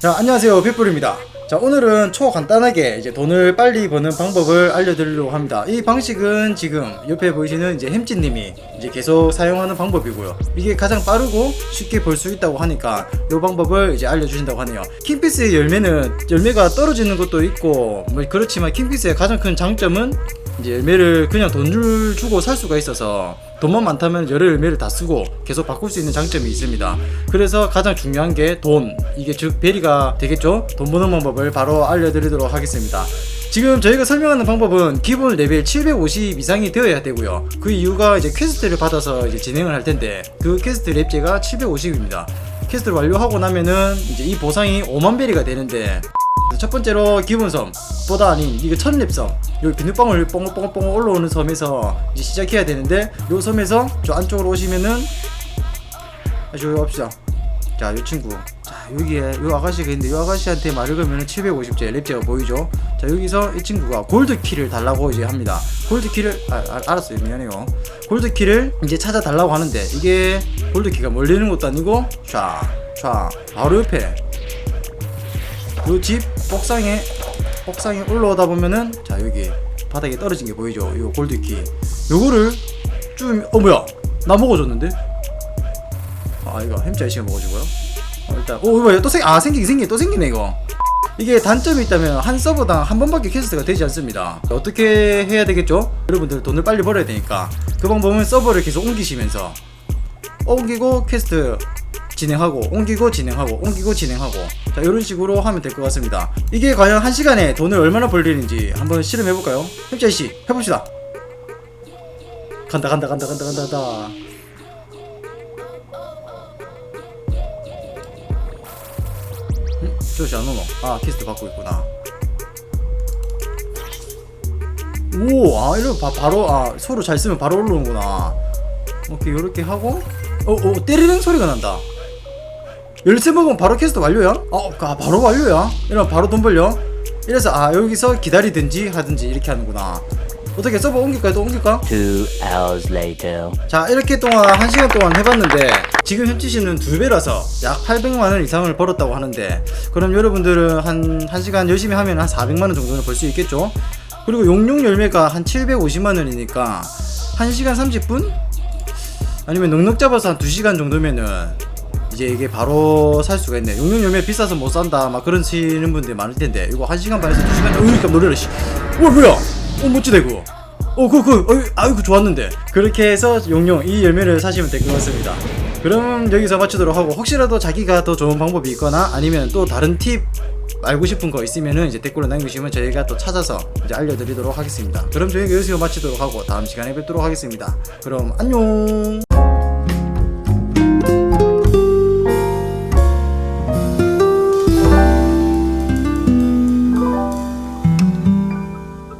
자 안녕하세요. 빗불입니다. 자 오늘은 초간단하게 이제 돈을 빨리 버는 방법을 알려드리려고 합니다. 이 방식은 지금 옆에 보이시는 이제 햄찌님이 이제 계속 사용하는 방법이고요. 이게 가장 빠르고 쉽게 벌 수 있다고 하니까 이 방법을 이제 알려주신다고 하네요. 킹피스의 열매는 열매가 떨어지는 것도 있고 뭐 그렇지만 킹피스의 가장 큰 장점은 이제 열매를 그냥 돈을 주고 살 수가 있어서 돈만 많다면 여러 열매를 다 쓰고 계속 바꿀 수 있는 장점이 있습니다. 그래서 가장 중요한 게 돈, 이게 즉 베리가 되겠죠? 돈 버는 방법을 바로 알려드리도록 하겠습니다. 지금 저희가 설명하는 방법은 기본 레벨 750 이상이 되어야 되고요. 그 이유가 이제 퀘스트를 받아서 이제 진행을 할 텐데 그 퀘스트 랩제가 750입니다. 퀘스트를 완료하고 나면은 이제 이 보상이 5만 베리가 되는데 첫 번째로 기본 섬. 보다 아닌 이게 천립 섬. 여기 비눗방울 뻥뻥뻥 올라오는 섬에서 이제 시작해야 되는데 요 섬에서 저 안쪽으로 오시면은 아, 저기 갑시다. 자 요 친구. 자 여기에 요 아가씨가 있는데 요 아가씨한테 말을 걸면은 750제 랩제가 보이죠? 자 여기서 이 친구가 골드 키를 달라고 이제 합니다. 골드 키를 아, 아 알았어요. 미안해요. 골드 키를 이제 찾아 달라고 하는데 이게 골드 키가 멀리 있는 것도 아니고 쫙쫙 바로 옆에 요집 옥상에 옥상에 올라오다 보면은 자 여기 바닥에 떨어진 게 보이죠? 요 골드키. 요거를 좀어 뭐야? 나 먹어줬는데? 아 이거 햄자 이시가 먹어주고요 어, 일단 오 뭐야? 또생아 생기긴 생기 또 생기네 이거. 이게 단점이 있다면 한 서버당 한 번밖에 퀘스트가 되지 않습니다. 어떻게 해야 되겠죠? 여러분들 돈을 빨리 벌어야 되니까. 그 방법은 서버를 계속 옮기시면서 옮기고 퀘스트 진행하고 옮기고 진행하고 옮기고 진행하고. 자 이런 식으로 하면 될 것 같습니다. 이게 과연 한 시간에 돈을 얼마나 벌리는지 한번 실험해 볼까요? 햄자이씨 해봅시다. 간다 간다 간다 간다 간다 간다. 음? 저씨 안 오노 아 퀘스트 받고 있구나. 오아 이러 바, 바로 아 서로 잘 쓰면 바로 올라오는구나. 오케이 요렇게 하고. 어, 어 때리는 소리가 난다 열쇠 먹으면 바로 퀘스트 완료야? 어, 아, 바로 완료야? 이러면 바로 돈 벌려? 이래서 아 여기서 기다리든지 하든지 이렇게 하는구나 어떻게 서버 옮길까요? 또 옮길까? Two hours later. 자 이렇게 동안 한 시간 동안 해봤는데 지금 현지시는 두 배라서 약 800만 원 이상을 벌었다고 하는데 그럼 여러분들은 한, 한 시간 열심히 하면 한 400만 원 정도는 벌 수 있겠죠? 그리고 용용 열매가 한 750만 원이니까 1시간 30분? 아니면 넉넉 잡아서 한 2시간 정도면은 이제 이게 바로 살 수가 있네 열매 비싸서 못 산다 막 그런 치는 분들이 많을 텐데 이거 1시간 반에서 2시간 어이 깜 놀래라 씨 어, 뭐야 어 멋지다 이거 어, 그, 그, 어이, 아이고, 좋았는데. 그렇게 해서 용용 이 열매를 사시면 될 것 같습니다. 그럼 여기서 마치도록 하고, 혹시라도 자기가 더 좋은 방법이 있거나 아니면 또 다른 팁 알고 싶은 거 있으면은 이제 댓글로 남겨주시면 저희가 또 찾아서 이제 알려드리도록 하겠습니다. 그럼 저희가 여기서 마치도록 하고, 다음 시간에 뵙도록 하겠습니다. 그럼 안녕!